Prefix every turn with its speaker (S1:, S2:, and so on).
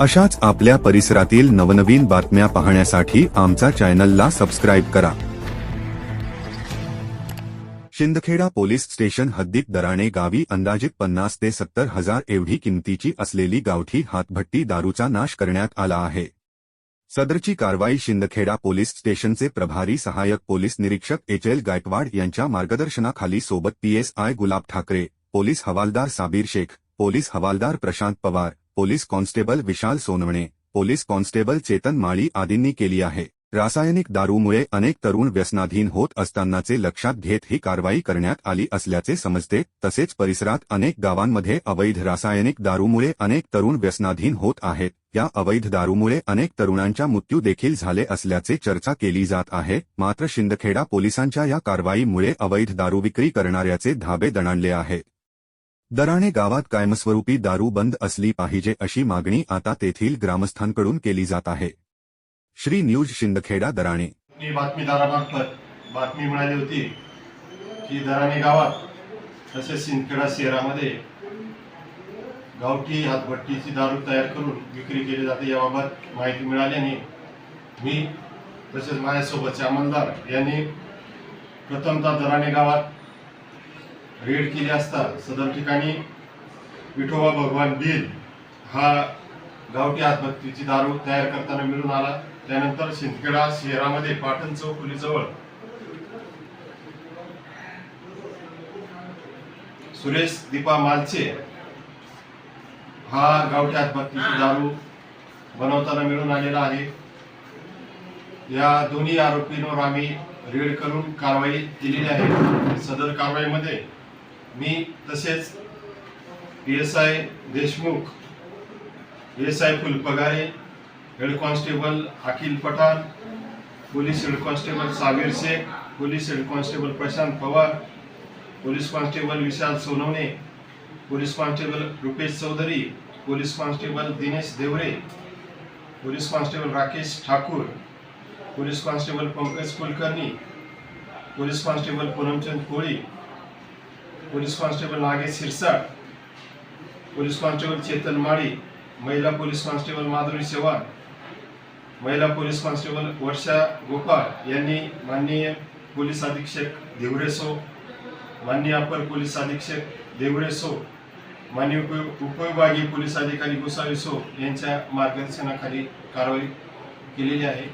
S1: अशाच आपल्या परिसरातील नवनवीन बातम्या पाहण्यासाठी आमचा चॅनलला सबस्क्राईब करा. शिंदखेडा पोलीस स्टेशन हद्दीत दराणे गावी अंदाजित पन्नास ते सत्तर हजार एवढी किमतीची असलेली गावठी हातभट्टी दारूचा नाश करण्यात आला आहे. सदरची कारवाई शिंदखेडा पोलीस स्टेशनचे प्रभारी सहाय्यक पोलीस निरीक्षक एच एल गायकवाड यांच्या मार्गदर्शनाखाली सोबत पीएसआय गुलाब ठाकरे पोलीस हवालदार साबीर शेख पोलीस हवालदार Prashant Pawar police constable Vishal Sonawane police constable Chetan Mali आदींनी केली आहे. रासायनिक दारूमुळे अनेक तरुण व्यसनाधीन होत असतानाचे लक्षात घेत ही कारवाई करण्यात आली असल्याचे समजते. तसेच परिसरात अनेक गावांमध्ये अवैध रासायनिक दारूमुळे अनेक तरुण व्यसनाधीन होत आहेत. या अवैध दारूमुळे अनेक तरुणांच्या मृत्यू देखील झाले असल्याचे चर्चा केली जात आहे. मात्र शिंदखेडा पोलिसांच्या या कारवाईमुळे अवैध दारू विक्री करणाऱ्याचे धाबे दणाणले आहे. दराणे गावात कायमस्वरूपी दारू बंद असली पाहिजे अशी मागणी आता तेथील ग्रामस्थांकडून केली जात आहे. श्री न्यूज शिंदखेडा दराणे.
S2: मी बातमीदारामार्फत बातमी मिळाली होती की दराणे गावात तसेच सिंदखेडा शहरामध्ये गावठी हातभट्टीची दारू तयार करून विक्री केली जाते याबाबत माहिती मिळाल्याने मी तसेच माझ्यासोबतचे अंमलदार यांनी प्रथमतः दराणे गावात रेड केली असता सदर ठिकाणी विठोबा भगवान बिल हा गावठी आत्महत्येची दारू तयार करताना मिळून आला. त्यानंतर शिंदखेडा शहरामध्ये पाटण चौफुलीजवळ सुरेश दीपा मालचे हा गावठी आत्महत्येची दारू बनवताना मिळून आलेला आहे. या दोन्ही आरोपींवर आम्ही रेड करून कारवाई केलेली आहे. सदर कारवाईमध्ये मी तसेच P S I Deshmukh S I Phulpagare head constable Akhil Pathan police head constable Sabir Shaikh police head constable Prashant Pawar police constable Vishal Sonawane police constable Rupesh Chaudhari police constable Dinesh Deore police constable Rakesh Thakur police constable Pankaj Kulkarni police constable Poonamchand Koli police constable Nagesh Shirsat police constable Chetan Mali महिला police constable Madhuri Chavan महिला police constable वर्षा गोपाळ यांनी माननीय police अधीक्षक Deore so माननीय अपर police अधीक्षक Deore so माननीय उप उपविभागीय police अधिकारी गोसावी सो यांच्या मार्गदर्शनाखाली कारवाई केलेली आहे.